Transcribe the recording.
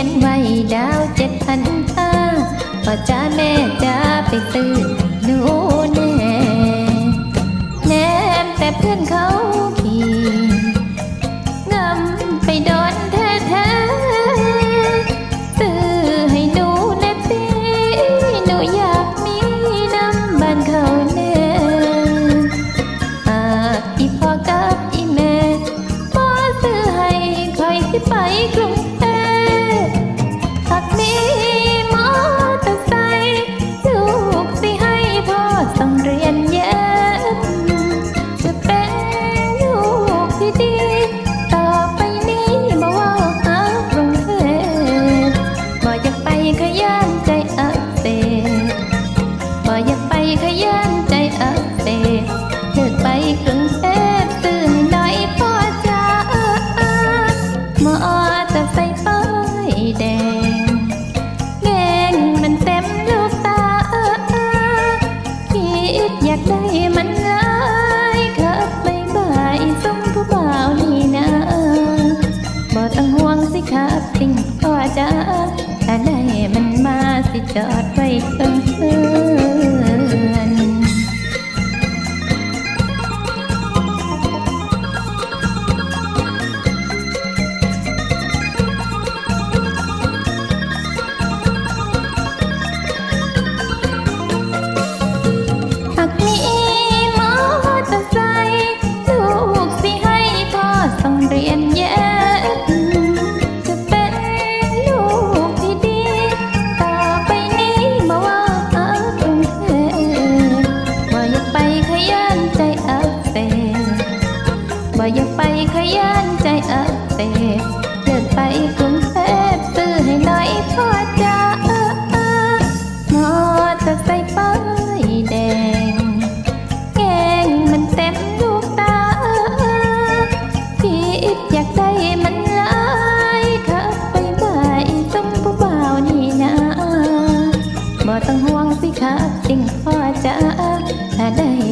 ยนไว้ดาวเจ็ดพันห้าพ่อจ้าแม่จ้าไปซื้อหนูแน่แนมแต่เพื่อนเขาขี่งำไปโดนแท้แท้ๆซื้อให้หนูแน่ปีหนูอยากมีน้ำบ้านเขาแน่หาอีพ่อกับอีแม่พ่อซื้อให้คอยสิไปกรุงเทพ อยากไปขยันใจอักเสบบ่อยากไปขยัน สิ่งพ่อจ้าถ้าได้มันมาสิจอดไว้เพิ่งเพื่าถ้าได้